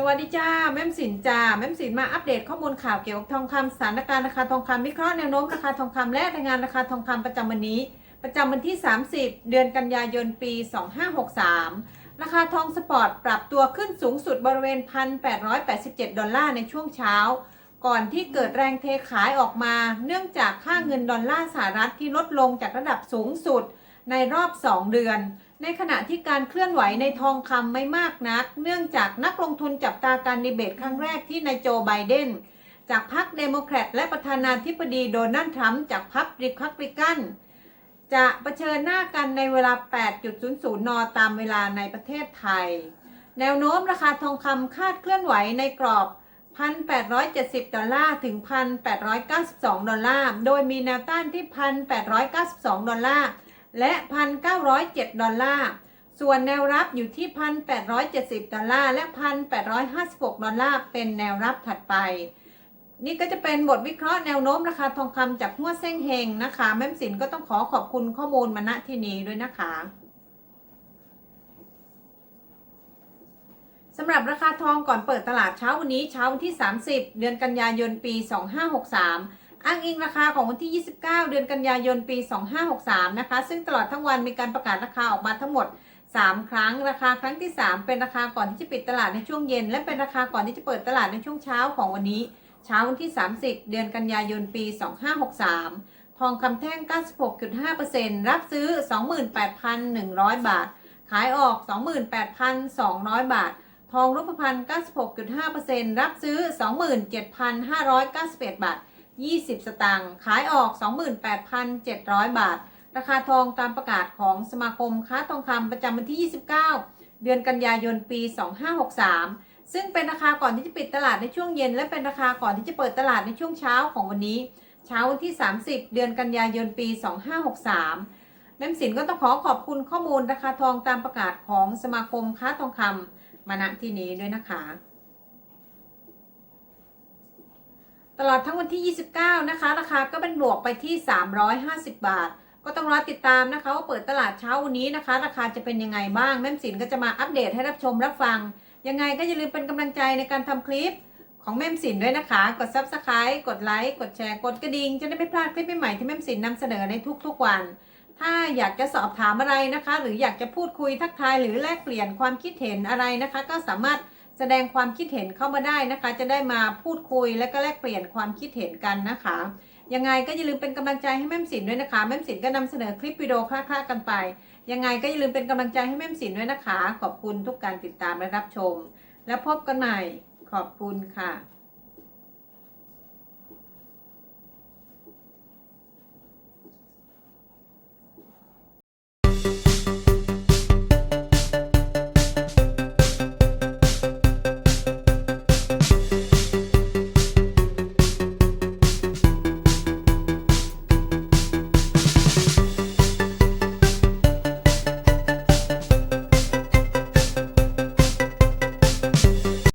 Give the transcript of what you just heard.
สวัสดีจ้าแม่มสินจ้าแม่มสินมาอัปเดตข้อมูลข่าวเกี่ยวกับทองคำสถานการณ์ราคาทองคำวิเคราะห์แนวโน้มราคาทองคำและรายงานราคาทองคำประจำวันนี้ ประจำวันที่ 30 เดือนกันยายนปี 2563 ราคาทองสปอร์ตปรับตัวขึ้นสูงสุดบริเวณ 1,887 ดอลลาร์ในช่วงเช้า ก่อนที่เกิดแรงเทขายออกมา เนื่องจากค่าเงินดอลลาร์สหรัฐที่ลดลงจากระดับสูงสุด ในรอบ 2 เดือน ในขณะที่การเคลื่อนไหวในทองคำไม่มากนัก เนื่องจากนักลงทุนจับตาการดีเบตครั้งแรกที่นายโจไบเดนจากพรรคเดโมแครตและประธานาธิบดีโดนัลด์ทรัมป์จากพรรคริพับลิกันจะเผชิญหน้ากันในเวลา 8.00 น ตามเวลาในประเทศไทย แนวโน้มราคาทองคำคาดเคลื่อนไหวในกรอบ 1,870 ดอลลาร์ ถึง 1,892 ดอลลาร์ โดยมีแนวต้านที่ 1,892 ดอลลาร์ และ 1,907 ดอลลาร์ ส่วนแนวรับอยู่ที่ 1,870 ดอลลาร์ และ 1,856 ดอลลาร์ เป็นแนวรับถัดไป นี่ก็จะเป็นบทวิเคราะห์แนวโน้มราคาทองคำจากหัวเส้งเฮงนะคะ แม่มสินก็ต้องขอขอบคุณข้อมูลมาณที่นี้ด้วยนะคะสำหรับราคาทองก่อนเปิดตลาดเช้าวันนี้เช้าวันที่ 30 เดือนกันยายนปี 2563 อ้างอิงราคาของวันที่ 29 เดือนกันยายนปี 2563 นะคะ ซึ่งตลอดทั้งวันมีการประกาศราคาออกมาทั้งหมด 3 ครั้ง ราคาครั้งที่ 3 เป็นราคาก่อนที่จะปิดตลาดในช่วงเย็น และเป็นราคาก่อนที่จะเปิดตลาดในช่วงเช้าของวันนี้ เช้าวันที่ 30 เดือนกันยายนปี 2563 ทองคำแท่ง 96.5%รับซื้อ 28,100 บาท ขายออก 28,200 บาททองรูปพรรณ96.5%รับซื้อ 27,591 บาท 20 สตางค์ขายออก 28,700 บาท ราคาทองตามประกาศของสมาคมค้าทองคำประจำวันที่ 29 เดือนกันยายนปี 2563 ซึ่งเป็นราคาก่อนที่จะปิดตลาดในช่วงเย็น และเป็นราคาก่อนที่จะเปิดตลาดในช่วงเช้าของวันนี้ เช้าวันที่ 30 เดือนกันยายนปี 2563แม่มสินก็ต้องขอขอบคุณข้อมูลราคาทองตามประกาศของสมาคมค้าทองคำมาณที่นี้ด้วยนะคะ ตลอดทั้งวันที่ 29 นะคะ ราคาก็เป็นบวกไปที่ 350 บาท ก็ต้องรอติดตามนะคะว่าเปิดตลาดเช้าวันนี้นะคะ ราคาจะเป็นยังไงบ้าง แม่มสินก็จะมาอัปเดตให้รับชมรับฟัง ยังไงก็อย่าลืมเป็นกำลังใจในการทำคลิปของแม่มสินด้วยนะคะ กด Subscribe กดไลค์ กดแชร์ กดกระดิ่ง จะได้ไม่พลาดคลิปใหม่ๆที่แม่มสินนำเสนอในทุกๆวัน ถ้าอยากจะสอบถามอะไรนะคะ หรืออยากจะพูดคุยทักทายหรือแลกเปลี่ยนความคิดเห็นอะไรนะคะ ก็สามารถ แสดงความคิดเห็นเข้ามาได้นะคะ จะได้มาพูดคุยและก็แลกเปลี่ยนความคิดเห็นกันนะคะยังไงก็อย่าลืมเป็นกำลังใจให้แม่มสินด้วยนะคะแม่มสินก็นำเสนอคลิปวิดีโอคล้าๆกันไป ยังไงก็อย่าลืมเป็นกำลังใจให้แม่มสินด้วยนะคะ ขอบคุณทุกการติดตามและรับชม แล้วพบกันใหม่ขอบคุณค่ะ